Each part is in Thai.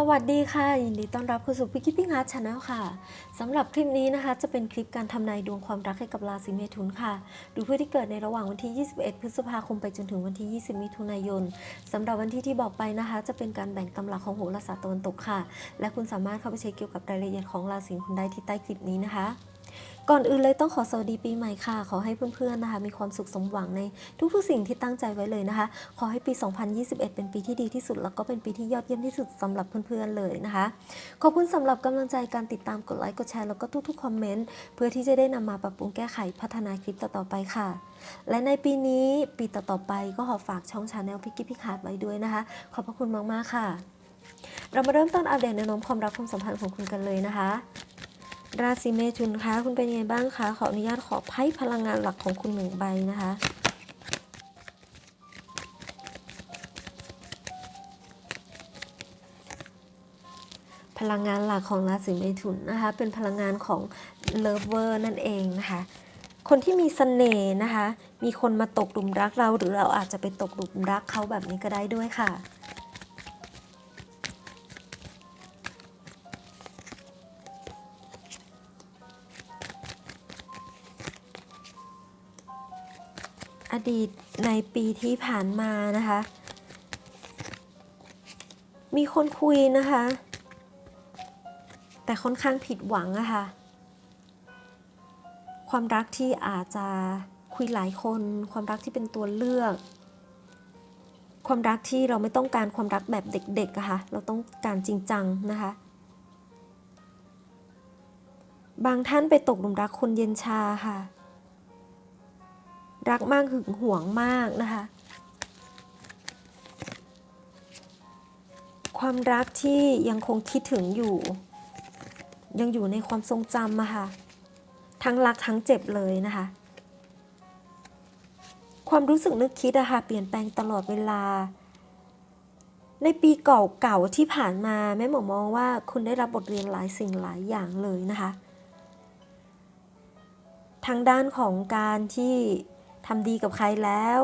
สวัสดีค่ะ ยินดีต้อนรับเข้าสู่พิกิพิงฮาร์ชาแนลค่ะสำหรับคลิปนี้นะคะ จะเป็นคลิปการทำนายดวงความรักให้กับราศีเมถุนค่ะ ดูเพื่อที่เกิดในระหว่างวันที่ 21 พฤษภาคมไปจนถึงวันที่ 20 มิถุนายนสำหรับวันที่ที่บอกไปนะคะ จะเป็นการแบ่งตำราของโหราศาสตร์ตะวันตกค่ะ และคุณสามารถเข้าไปเช็คเกี่ยวกับรายละเอียดของราศีคุณได้ที่ใต้คลิปนี้นะคะ ก่อนอื่นเลยต้องขอสวัสดีปีใหม่ค่ะ ขอให้เพื่อนๆนะคะ มีความสุขสมหวังในทุกๆสิ่งที่ตั้งใจไว้เลยนะคะ ขอให้ปี 2021 เป็นปีที่ดีที่สุด แล้วก็เป็นปีที่ยอดเยี่ยมที่สุดสำหรับเพื่อนๆเลยนะคะ ขอบคุณสำหรับกำลังใจการติดตามกดไลค์กดแชร์แล้วก็ทุกๆคอมเมนต์เพื่อที่จะได้นำมาปรับปรุงแก้ไขพัฒนาคลิปต่อๆไปค่ะ และในปีนี้ปีต่อๆไปก็ขอฝากช่องชาแนลพิกกี้พิคาร์ดไว้ด้วยนะคะ ขอบพระคุณมากๆค่ะ เรามาเริ่มต้นอัปเดตแนวโน้มความรักความสัมพันธ์ของคุณกันเลยนะคะ ราศีเมถุนคะคุณเป็นยังไงบ้างคะขออนุญาตขอไพ่พลังงานหลักของคุณหนึ่งใบนะคะพลังงานหลักของราศีเมถุนนะคะ เป็นพลังงานของเลิฟเวอร์นั่นเองนะคะ คนที่มีเสน่ห์นะคะ มีคนมาตกหลุมรักเราหรือเราอาจจะไปตกหลุมรักเขาแบบนี้ก็ได้ด้วยค่ะ ดีตในปีที่ผ่านมานะคะ มีคนคุยนะคะ แต่ค่อนข้างผิดหวังอะค่ะ ความรักที่อาจจะคุยหลายคน ความรักที่เป็นตัวเลือก ความรักที่เราไม่ต้องการความรักแบบเด็กๆอะค่ะ เราต้องการจริงจังนะคะบางท่านไปตกหลุมรักคนเย็นชาค่ะ รักมากหึงหวงมากนะคะ ความรักที่ยังคงคิดถึงอยู่ ยังอยู่ในความทรงจำอะค่ะ ทั้งรักทั้งเจ็บเลยนะคะ ความรู้สึกนึกคิดอะค่ะเปลี่ยนแปลงตลอดเวลา ในปีเก่าๆที่ผ่านมาแม่หมอมองว่าคุณได้รับบทเรียนหลายสิ่งหลายอย่างเลยนะคะทางด้านของการที่ ทำดีกับใครแล้ว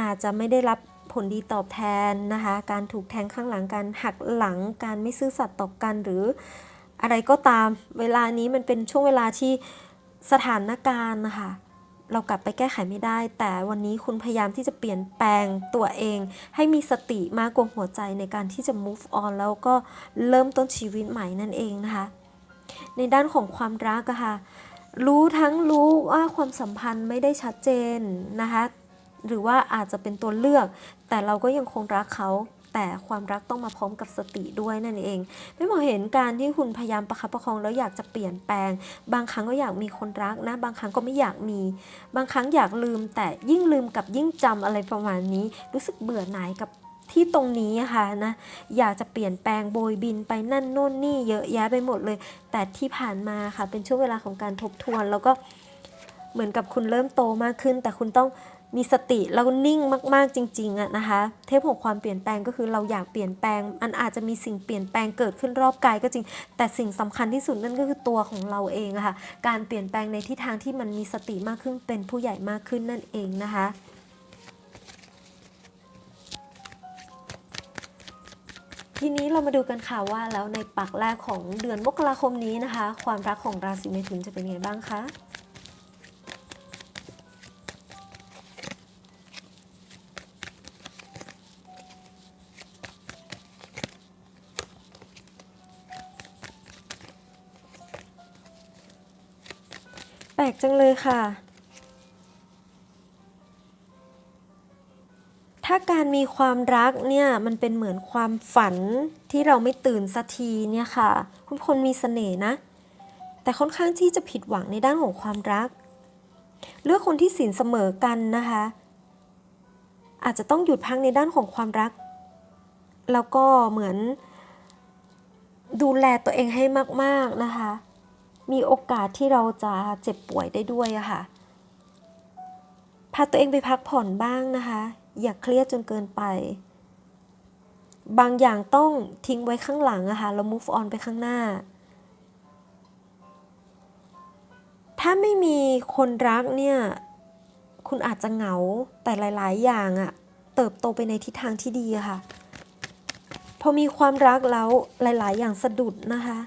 อาจจะไม่ได้รับผลดีตอบแทนนะคะ การถูกแทงข้างหลังการหักหลังการไม่ซื่อสัตย์ต่อกันหรืออะไรก็ตาม เวลานี้มันเป็นช่วงเวลาที่สถานการณ์นะคะเรากลับไปแก้ไขไม่ได้ แต่วันนี้คุณพยายามที่จะเปลี่ยนแปลงตัวเอง ให้มีสติมากกว่าหัวใจในการที่จะ move on แล้วก็เริ่มต้นชีวิตใหม่นั่นเองนะคะ ในด้านของความรักอะค่ะ รู้ทั้งรู้ว่าความสัมพันธ์ไม่ได้ชัดเจนนะคะหรือว่าอาจจะเป็นตัวเลือก แต่เราก็ยังคงรักเขาแต่ความรักต้องมาพร้อมกับสติด้วยนั่นเอง ไม่หมอเห็นการที่คุณพยายามประคับประคองแล้วอยากจะเปลี่ยนแปลง บางครั้งก็อยากมีคนรักนะ บางครั้งก็ไม่อยากมี บางครั้งอยากลืม แต่ยิ่งลืมกับยิ่งจำอะไรประมาณนี้ รู้สึกเบื่อหน่ายกับ ที่ตรงนี้ค่ะนะอยากจะเปลี่ยนแปลงโบยบินไปนั่นโน่นนี่เยอะแยะไปหมดเลย แต่ที่ผ่านมาค่ะเป็นช่วงเวลาของการทบทวน แล้วก็เหมือนกับคุณเริ่มโตมากขึ้น แต่คุณต้องมีสติแล้วนิ่งมากๆจริงๆอะนะคะ เทพของความเปลี่ยนแปลงก็คือเราอยากเปลี่ยนแปลง มันอาจจะมีสิ่งเปลี่ยนแปลงเกิดขึ้นรอบกายก็จริง แต่สิ่งสำคัญที่สุดนั่นก็คือตัวของเราเองอะค่ะ การเปลี่ยนแปลงในทิศทางที่มันมีสติมากขึ้นเป็นผู้ใหญ่มากขึ้นนั่นเองนะคะ ทีนี้เรามาดูกันค่ะว่าแล้วในปักแรกของเดือนมกราคมนี้นะคะ ความรักของราศีเมถุนจะเป็นยังไงบ้างคะแปลกจังเลยค่ะ ถ้าการมีความรักเนี่ยมันเป็นเหมือนความฝันที่เราไม่ตื่นสักทีเนี่ยค่ะ คุณคนมีเสน่ห์นะ แต่ค่อนข้างที่จะผิดหวังในด้านของความรัก เลือกคนที่สินเสมอกันนะคะ อาจจะต้องหยุดพักในด้านของความรัก แล้วก็เหมือน ดูแลตัวเองให้มาก ๆนะคะ มีโอกาสที่เราจะเจ็บป่วยได้ด้วยอะค่ะพาตัวเองไปพักผ่อนบ้างนะคะ อย่าเครียดจนเกินไป บางอย่างต้องทิ้งไว้ข้างหลังอะค่ะแล้ว move on ไปข้างหน้า ถ้าไม่มีคนรักเนี่ย คุณอาจจะเหงาแต่หลาย ๆ อย่างอะเติบโตไปในทิศทางที่ดีค่ะพพอมีความรักแล้วหลาย ๆ อย่างสะดุดนะคะ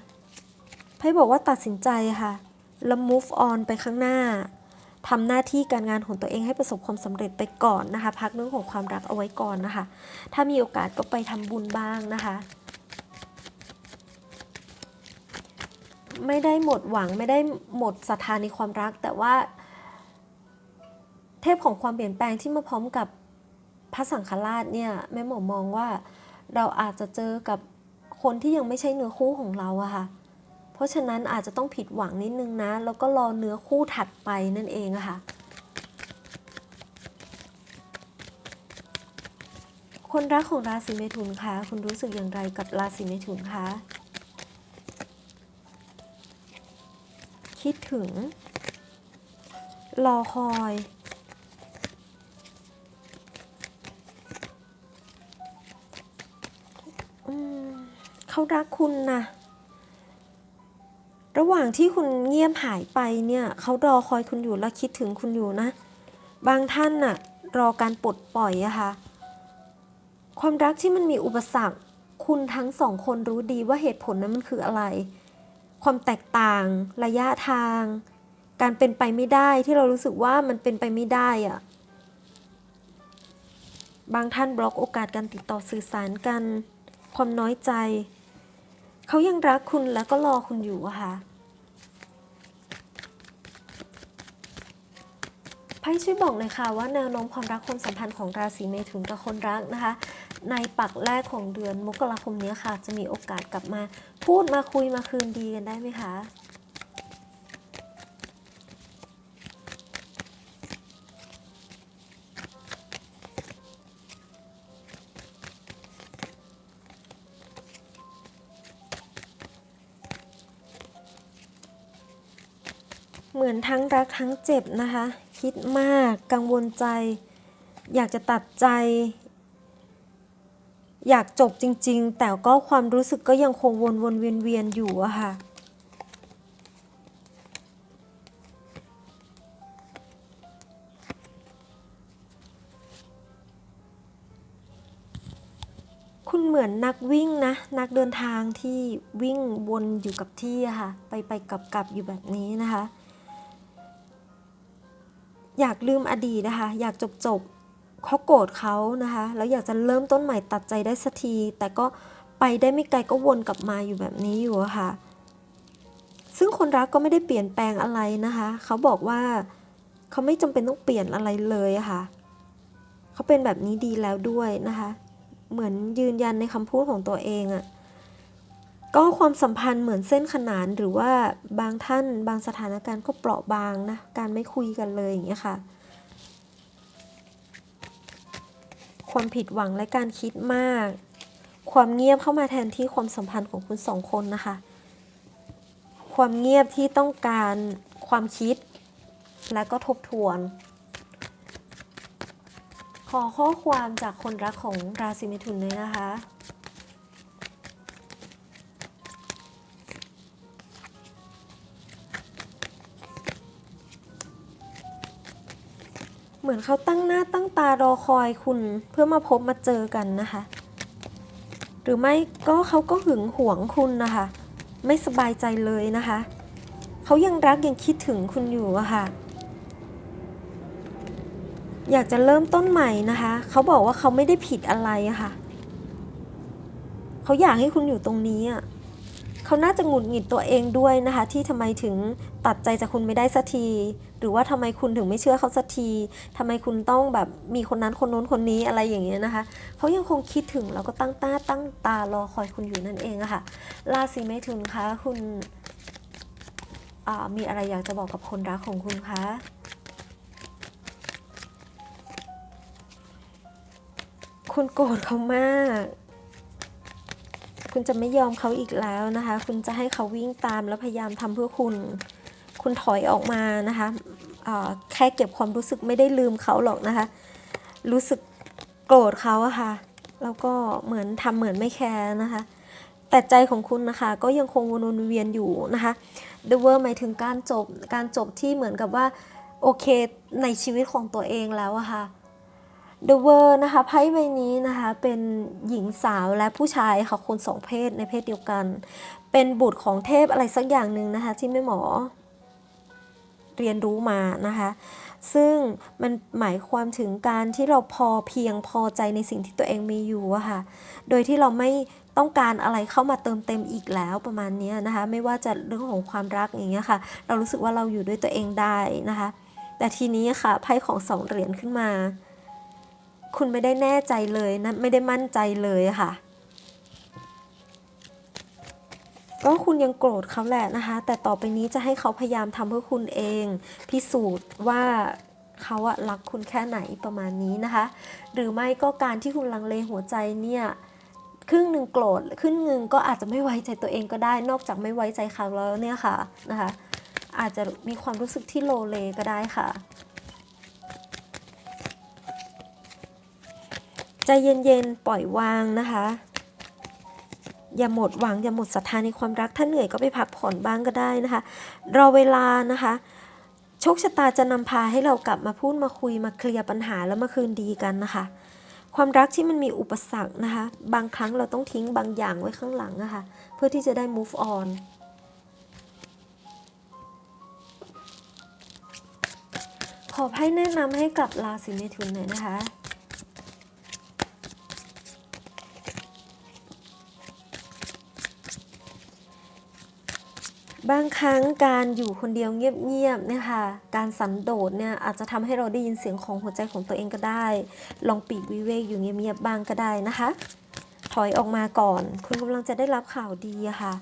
ไพ่บอกว่าตัดสินใจค่ะแล้ว move on ไปข้างหน้า ทำหน้าที่การงานของตัวเองให้ประสบความสำเร็จไปก่อนนะคะ พักเรื่องของความรักเอาไว้ก่อนนะคะ ถ้ามีโอกาสก็ไปทำบุญบ้างนะคะ ไม่ได้หมดหวังไม่ได้หมดศรัทธาในความรัก แต่ว่า เทพของความเปลี่ยนแปลงที่มาพร้อมกับพระสังฆราชเนี่ยแม่หมอมองว่าเราอาจจะเจอกับคนที่ยังไม่ใช่เนื้อคู่ของเราอะค่ะ เพราะฉะนั้นอาจจะต้องผิดหวังนิดนึงนะ แล้วก็รอเนื้อคู่ถัดไปนั่นเองค่ะ คนรักของราศีเมถุนคะคุณรู้สึกอย่างไรกับราศีเมถุนคะคิดถึง รอคอยอเขารักคุณนะ ว่างที่คุณเงียบหายไปเนี่ยเขารอคอยคุณอยู่และคิดถึงคุณอยู่นะ บางท่านน่ะรอการปลดปล่อยอะค่ะความรักที่มันมีอุปสรรค คุณทั้งสองคนรู้ดีว่าเหตุผลนั้นมันคืออะไร ความแตกต่าง ระยะทาง การเป็นไปไม่ได้ที่เรารู้สึกว่ามันเป็นไปไม่ได้อะบางท่านบล็อกโอกาสการติดต่อสื่อสารกัน ความน้อยใจ เขายังรักคุณแล้วก็รอคุณอยู่อะค่ะไพ่ช่วยบอกหน่อยค่ะว่าแนวโน้มความรักความสัมพันธ์ของราศีเมถุนกับคนรักนะคะ ในปักแรกของเดือนมกราคมนี้ค่ะ จะมีโอกาสกลับมาพูดมาคุยมาคืนดีกันได้ไหมคะเหมือนทั้งรักทั้งเจ็บนะคะ คิดมาก กังวลใจ อยากจะตัดใจ อยากจบจริง ๆ แต่ก็ความรู้สึกก็ยังคงวนวนๆเวียนเวียนๆอยู่อะค่ะคุณเหมือนนักวิ่งนะ นักเดินทางที่วิ่งวนอยู่กับที่ค่ะ ไปไปกลับกลับอยู่แบบนี้นะคะ อยากลืมอดีตนะคะ อยากจบจบเขาโกรธเขานะคะ แล้วอยากจะเริ่มต้นใหม่ตัดใจได้สักที แต่ก็ไปได้ไม่ไกลก็วนกลับมาอยู่แบบนี้อยู่ะค่ะ ซึ่งคนรักก็ไม่ได้เปลี่ยนแปลงอะไรนะคะ เขาบอกว่าเขาไม่จำเป็นต้องเปลี่ยนอะไรเลยะค่ะ เขาเป็นแบบนี้ดีแล้วด้วยนะคะ เหมือนยืนยันในคำพูดของตัวเองอะ ก็ความสัมพันธ์เหมือนเส้นขนานหรือว่าบางท่านบางสถานการณ์ก็เปราะบางนะ การไม่คุยกันเลยอย่างเงี้ยค่ะ ความผิดหวังและการคิดมาก ความเงียบเข้ามาแทนที่ความสัมพันธ์ของคุณสองคนนะคะ ความเงียบที่ต้องการความคิดและก็ทบทวน ขอข้อความจากคนรักของราศีเมถุนเลยนะคะ เหมือนเขาตั้งหน้าตั้งตารอคอยคุณเพื่อมาพบมาเจอกันนะคะ หรือไม่ก็เขาก็หึงหวงคุณนะคะ ไม่สบายใจเลยนะคะเขายังรักยังคิดถึงคุณอยู่อะค่ะ อยากจะเริ่มต้นใหม่นะคะเขาบอกว่าเขาไม่ได้ผิดอะไรอะค่ะเขาอยากให้คุณอยู่ตรงนี้อะ เขาน่าจะหงุดหงิดตัวเองด้วยนะคะ ที่ทำไมถึงตัดใจจากคุณไม่ได้สักที หรือว่าทำไมคุณถึงไม่เชื่อเขาสักทีทำไมคุณต้องแบบมีคนนั้นคนโน้นคนนี้อะไรอย่างเงี้ยนะคะเขายังคงคิดถึงแล้วก็ตั้งตาตั้งตารอคอยคุณอยู่นั่นเองอะค่ะราศีเมถุนคะคุณมีอะไรอยากจะบอกกับคนรักของคุณคะคุณโกรธเขามาก คุณจะไม่ยอมเขาอีกแล้วนะคะ คุณจะให้เขาวิ่งตามแล้วพยายามทำเพื่อคุณ คุณถอยออกมานะคะแค่เก็บความรู้สึกไม่ได้ลืมเขาหรอกนะคะ รู้สึกโกรธเขาอะค่ะ แล้วก็เหมือนทำเหมือนไม่แคร์นะคะแต่ใจของคุณนะคะก็ยังคงวนเวียนอยู่นะคะ The World หมายถึงการจบการจบที่เหมือนกับว่า โอเคในชีวิตของตัวเองแล้วอะค่ะ The World นะคะไพ่ใบนี้นะคะเป็นหญิงสาวและผู้ชายค่ะคนสองเพศในเพศเดียวกัน เป็นบุตรของเทพอะไรสักอย่างหนึ่งนะคะที่แม่หมอ เรียนรู้มานะคะซึ่งมันหมายความถึงการที่เราพอเพียงพอใจในสิ่งที่ตัวเองมีอยู่อะค่ะ โดยที่เราไม่ต้องการอะไรเข้ามาเติมเต็มอีกแล้วประมาณนี้นะคะ ไม่ว่าจะเรื่องของความรักอย่างเงี้ยค่ะ เรารู้สึกว่าเราอยู่ด้วยตัวเองได้นะคะ แต่ทีนี้ค่ะไพ่ของสองเหรียญขึ้นมา คุณไม่ได้แน่ใจเลยนะไม่ได้มั่นใจเลยค่ะ ก็คุณยังโกรธเขาแหละนะคะ แต่ต่อไปนี้จะให้เขาพยายามทำเพื่อคุณเอง พิสูจน์ว่าเขาอะรักคุณแค่ไหนประมาณนี้นะคะ หรือไม่ก็การที่คุณลังเลหัวใจเนี่ยครึ่งหนึ่งโกรธครึ่งหนึ่งก็อาจจะไม่ไว้ใจตัวเองก็ได้ นอกจากไม่ไว้ใจเขาแล้วเนี่ยค่ะนะคะ อาจจะมีความรู้สึกที่โลเลก็ได้ค่ะ ใจเย็นๆ ปล่อยวางนะคะ อย่าหมดหวัง อย่าหมดศรัทธาในความรัก ถ้าเหนื่อยก็ไปพักผ่อนบ้างก็ได้นะคะ รอเวลานะคะ โชคชะตาจะนำพาให้เรากลับมาพูดมาคุยมาเคลียร์ปัญหาแล้วมาคืนดีกันนะคะ ความรักที่มันมีอุปสรรคนะคะ บางครั้งเราต้องทิ้งบางอย่างไว้ข้างหลังนะคะ เพื่อที่จะได้ move on ขอให้แนะนำให้กับราศีเมถุนหน่อยนะคะ บางครั้งการอยู่คนเดียวเงียบๆเนี่ยค่ะ การสันโดษเนี่ยอาจจะทำให้เราได้ยินเสียงของหัวใจของตัวเองก็ได้ ลองปีกวิเวกอยู่เงียบๆบ้างก็ได้นะคะ ถอยออกมาก่อน คุณกำลังจะได้รับข่าวดีค่ะ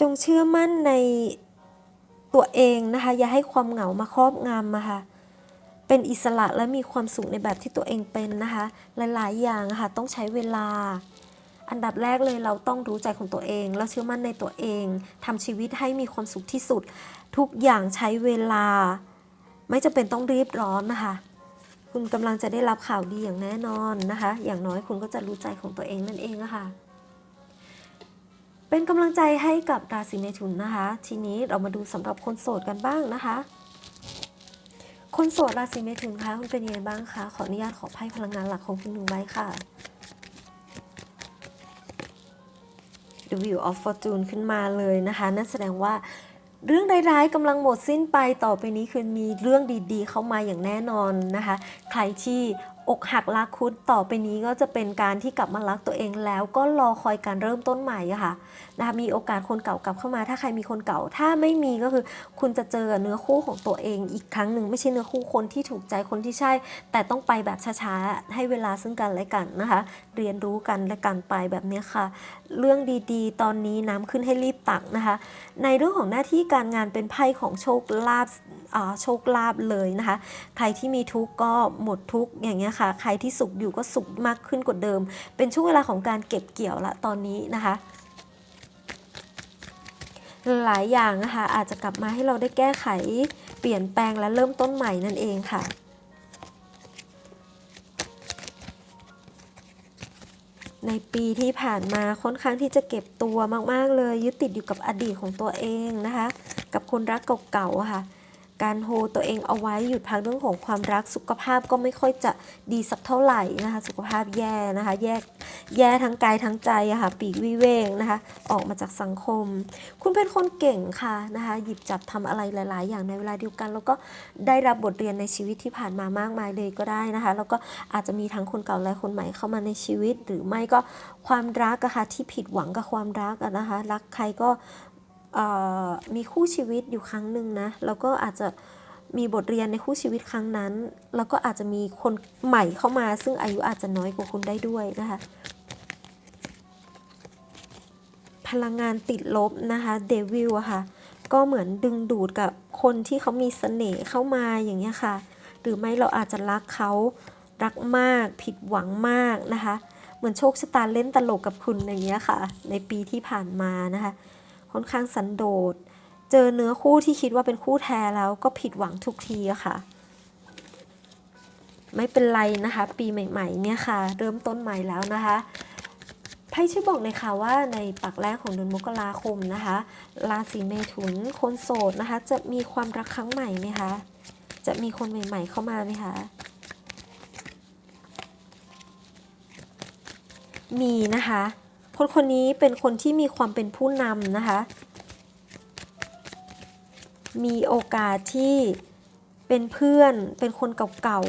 จงเชื่อมั่นในตัวเองนะคะ อย่าให้ความเหงามาครอบงำอะค่ะเป็นอิสระและมีความสุขในแบบที่ตัวเองเป็นนะคะ หลาย ๆ อย่างค่ะต้องใช้เวลา อันดับแรกเลยเราต้องรู้ใจของตัวเอง แล้วเชื่อมั่นในตัวเองทำชีวิตให้มีความสุขที่สุด ทุกอย่างใช้เวลา ไม่จำเป็นต้องรีบร้อนนะคะ คุณกำลังจะได้รับข่าวดีอย่างแน่นอนนะคะ อย่างน้อยคุณก็จะรู้ใจของตัวเองนั่นเองะค่ะเป็นกำลังใจให้กับราศีเมถุนนะคะ ทีนี้เรามาดูสำหรับคนโสดกันบ้างนะคะ คนโสดราศีเมถุนคะคุณเป็นยังไงบ้างคะขออนุญาตขอไพ่พลังงานหลักของคุณหนึ่งใบค่ะ The Wheel of Fortune ขึ้นมาเลยนะคะ นั่นแสดงว่าเรื่องร้ายๆกำลังหมดสิ้นไปต่อไปนี้คือมีเรื่องดีๆ เข้ามาอย่างแน่นอนนะคะ ใครที่ อกหักรักคุดต่อไปนี้ก็จะเป็นการที่กลับมารักตัวเองแล้วก็รอคอยการเริ่มต้นใหม่ค่ะนะคะมีโอกาสคนเก่ากลับเข้ามา ถ้าใครมีคนเก่า ถ้าไม่มีก็คือ คุณจะเจอเนื้อคู่ของตัวเองอีกครั้งหนึ่งไม่ใช่เนื้อคู่คนที่ถูกใจคนที่ใช่ แต่ต้องไปแบบช้าๆให้เวลาซึ่งกันและกันนะคะ เรียนรู้กันและกันไปแบบนี้ค่ะ เรื่องดีๆ ตอนนี้น้ำขึ้นให้รีบตักนะคะ ในเรื่องของหน้าที่การงานเป็นไพ่ของโชคลาภ โชคลาภเลยนะคะ ใครที่มีทุกข์ก็หมดทุกข์อย่างเงี้ยค่ะ ใครที่สุขอยู่ก็สุขมากขึ้นกว่าเดิม เป็นช่วงเวลาของการเก็บเกี่ยวละตอนนี้นะคะหลายอย่างนะคะอาจจะกลับมาให้เราได้แก้ไขเปลี่ยนแปลงและเริ่มต้นใหม่นั่นเองค่ะ ในปีที่ผ่านมาค่อนข้างที่จะเก็บตัวมาก ๆ เลยยึดติดอยู่กับอดีตของตัวเองนะคะ กับคนรักเก่าๆค่ะ การโฮตัวเองเอาไว้หยุดพักเรื่องของความรักสุขภาพก็ไม่ค่อยจะดีสักเท่าไหร่นะคะ สุขภาพแย่นะคะแย่แย่ทั้งกายทั้งใจอะค่ะปีกวิเวกนะคะ ออกมาจากสังคม คุณเป็นคนเก่งค่ะนะคะ หยิบจับทำอะไรหลาย ๆ อย่างในเวลาเดียวกัน แล้วก็ได้รับบทเรียนในชีวิตที่ผ่านมามากมายเลยก็ได้นะคะ แล้วก็อาจจะมีทั้งคนเก่าและคนใหม่เข้ามาในชีวิต หรือไม่ก็ความรักอะค่ะที่ผิดหวังกับความรักนะคะ รักใครก็ มีคู่ชีวิตอยู่ครั้งหนึ่งนะ แล้วก็อาจจะมีบทเรียนในคู่ชีวิตครั้งนั้น แล้วก็อาจจะมีคนใหม่เข้ามา ซึ่งอายุอาจจะน้อยกว่าคุณได้ด้วยนะคะ พลังงานติดลบนะคะเดวิลอะค่ะ ก็เหมือนดึงดูดกับคนที่เขามีเสน่ห์เข้ามาอย่างเงี้ยค่ะ หรือไม่เราอาจจะรักเขารักมาก ผิดหวังมากนะคะ เหมือนโชคชะตาเล่นตลกกับคุณอย่างเงี้ยค่ะ ในปีที่ผ่านมานะคะ ค่อนข้างสันโดษ เจอเนื้อคู่ที่คิดว่าเป็นคู่แท้แล้วก็ผิดหวังทุกทีอะค่ะ ไม่เป็นไรนะคะ ปีใหม่ ๆ เนี่ยค่ะ เริ่มต้นใหม่แล้วนะคะไพ่ช่วยบอกหน่อยค่ะว่าในปักแรกของเดือนมกราคมนะคะราศีเมถุนคนโสดนะคะ จะมีความรักครั้งใหม่ไหมคะ จะมีคนใหม่ ๆ เข้ามาไหมคะมีนะคะ คนคนนี้เป็นคนที่มีความเป็นผู้นำนะคะ มีโอกาสที่เป็นเพื่อน เป็นคนเก่า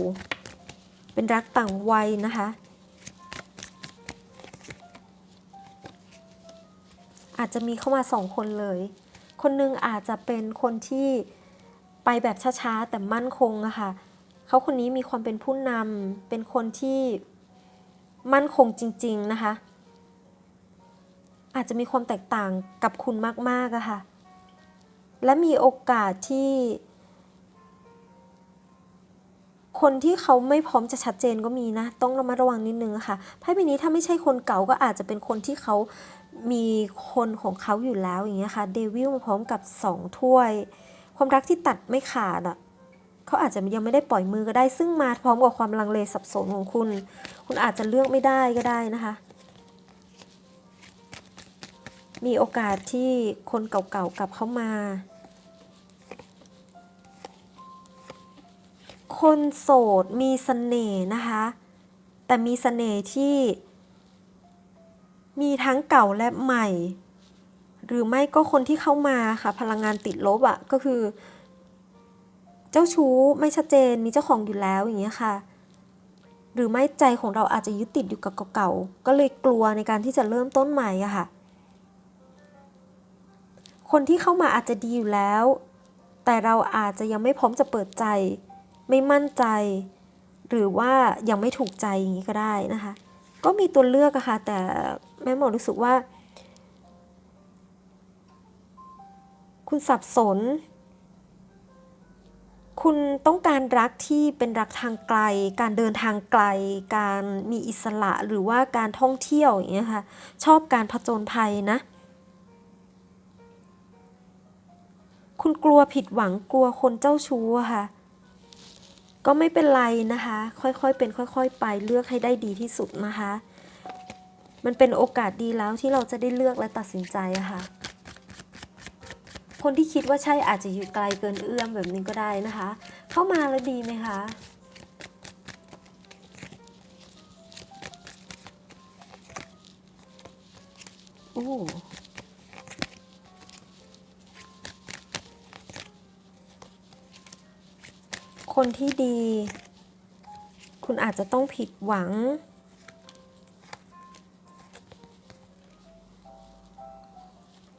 ๆ เป็นรักต่างวัยนะคะ อาจจะมีเข้ามาสองคนเลย คนหนึงอาจจะเป็นคนที่ไปแบบช้าๆ แต่มั่นคงอะค่ะเขาคนนี้มีความเป็นผู้นำเป็นคนที่มั่นคงจริง ๆ นะคะ อาจจะมีความแตกต่างกับคุณมากๆอะค่ะ และมีโอกาสที่ คนที่เขาไม่พร้อมจะชัดเจนก็มีนะ ต้องระมัดระวังนิดนึงค่ะไพ่ใบนี้ถ้าไม่ใช่คนเก่าก็อาจจะเป็นคนที่เขามีคนของเขาอยู่แล้วอย่างเงี้ยค่ะเดวิลมาพร้อมกับสองถ้วย ความรักที่ตัดไม่ขาดอะเขาอาจจะยังไม่ได้ปล่อยมือก็ได้ ซึ่งมาพร้อมกับความลังเลสับสนของคุณ คุณอาจจะเลือกไม่ได้ก็ได้นะคะ มีโอกาสที่คนเก่าๆกลับเข้ามา คนโสดมีเสน่ห์นะคะ แต่มีเสน่ห์ที่ มีทั้งเก่าและใหม่ หรือไม่ก็คนที่เข้ามาค่ะ พลังงานติดลบอะ่ะก็คือ เจ้าชู้ไม่ชัดเจนมีเจ้าของอยู่แล้วอย่างเงี้ยค่ะหรือไม่ใจของเราอาจจะยึดติดอยู่กับเก่าๆ ก็เลยกลัวในการที่จะเริ่มต้นใหม่อะค่ะ คนที่เข้ามาอาจจะดีอยู่แล้ว แต่เราอาจจะยังไม่พร้อมจะเปิดใจ ไม่มั่นใจ หรือว่ายังไม่ถูกใจอย่างนี้ก็ได้นะคะ ก็มีตัวเลือกอะค่ะ แต่แม่หมอรู้สึกว่า คุณสับสน คุณต้องการรักที่เป็นรักทางไกล การเดินทางไกล การมีอิสระหรือว่าการท่องเที่ยวอย่างเงี้ยค่ะ ชอบการผจญภัยนะ คุณกลัวผิดหวังกลัวคนเจ้าชู้ค่ะ ก็ไม่เป็นไรนะคะ ค่อยๆเป็นค่อย ๆ ไปเลือกให้ได้ดีที่สุดนะคะ มันเป็นโอกาสดีแล้วที่เราจะได้เลือกและตัดสินใจอะค่ะ คนที่คิดว่าใช่อาจจะอยู่ไกลเกินเอื้อมแบบนี้ก็ได้นะคะ เข้ามาแล้วดีไหมคะโอ้ คนที่ดี คุณอาจจะต้องผิดหวัง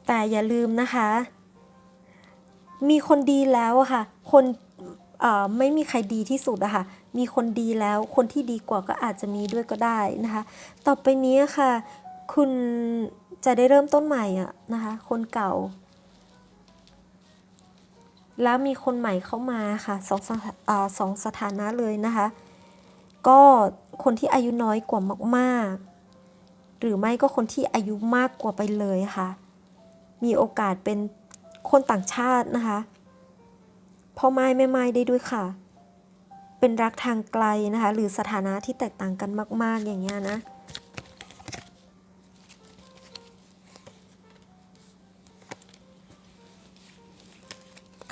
แต่อย่าลืมนะคะ มีคนดีแล้วค่ะ คนไม่มีใครดีที่สุดอะค่ะ มีคนดีแล้ว คนที่ดีกว่าก็อาจจะมีด้วยก็ได้นะคะ ต่อไปนี้ค่ะ คุณจะได้เริ่มต้นใหม่อะนะคะ คนเก่า แล้วมีคนใหม่เข้ามาค่ะสองสถาอ่าสองสถานะเลยนะคะ ก็คนที่อายุน้อยกว่ามากๆ หรือไม่ก็คนที่อายุมากกว่าไปเลยค่ะ มีโอกาสเป็นคนต่างชาตินะคะพ่อไม้แม่ไม้ได้ด้วยค่ะ เป็นรักทางไกลนะคะ หรือสถานะที่แตกต่างกันมาก ๆ อย่างเงี้ยนะ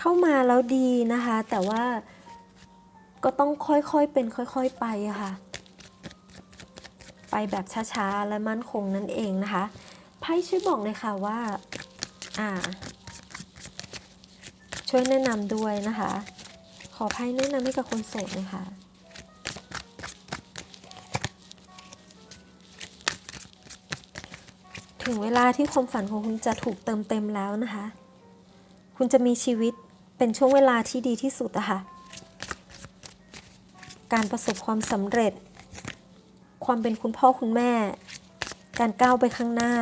เข้ามาแล้วดีนะคะ แต่ว่าก็ต้องค่อยๆเป็นค่อยๆไปค่ะ ไปแบบช้าๆ และมั่นคงนั่นเองนะคะไพ่ช่วยบอกเลยค่ะว่า อ่า ช่วยแนะนำด้วยนะคะ ขอไพ่แนะนำให้กับคนโสดเลยค่ะถึงเวลาที่ความฝันของคุณจะถูกเติมเต็มแล้วนะคะ คุณจะมีชีวิต เป็นช่วงเวลาที่ดีที่สุดอะค่ะ การประสบความสำเร็จ ความเป็นคุณพ่อคุณแม่ การก้าวไปข้างหน้า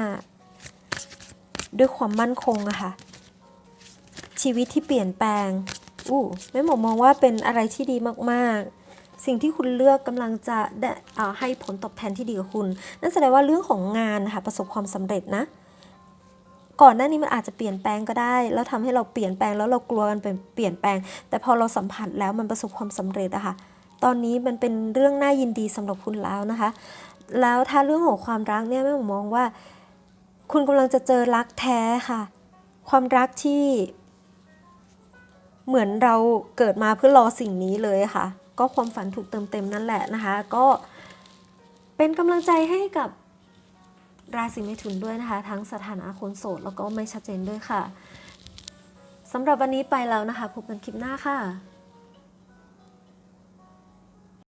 ด้วยความมั่นคงอะค่ะ ชีวิตที่เปลี่ยนแปลง อู้แม่หมอมองว่าเป็นอะไรที่ดีมากๆสิ่งที่คุณเลือกกำลังจะได้อ่าให้ผลตอบแทนที่ดีกับคุณ นั่นแสดงว่าเรื่องของงานนะคะประสบความสำเร็จนะ ก่อนหน้านี้มันอาจจะเปลี่ยนแปลงก็ได้ แล้วทำให้เราเปลี่ยนแปลงแล้วเรากลัวกันเปลี่ยนแปลง แต่พอเราสัมผัสแล้วมันประสบความสำเร็จอะค่ะ ตอนนี้มันเป็นเรื่องน่ายินดีสำหรับคุณแล้วนะคะ แล้วถ้าเรื่องของความรักเนี่ยแม่หมอมองว่า คุณกำลังจะเจอรักแท้ค่ะ ความรักที่ เหมือนเราเกิดมาเพื่อรอสิ่งนี้เลยค่ะ ก็ความฝันถูกเติมเต็มนั่นแหละนะคะ ก็เป็นกำลังใจให้กับ ราศีเมถุนด้วยนะคะ ทั้งสถานะคนโสดแล้วก็ไม่ชัดเจนด้วยค่ะสำหรับวันนี้ไปแล้วนะคะ พบกันคลิปหน้าค่ะ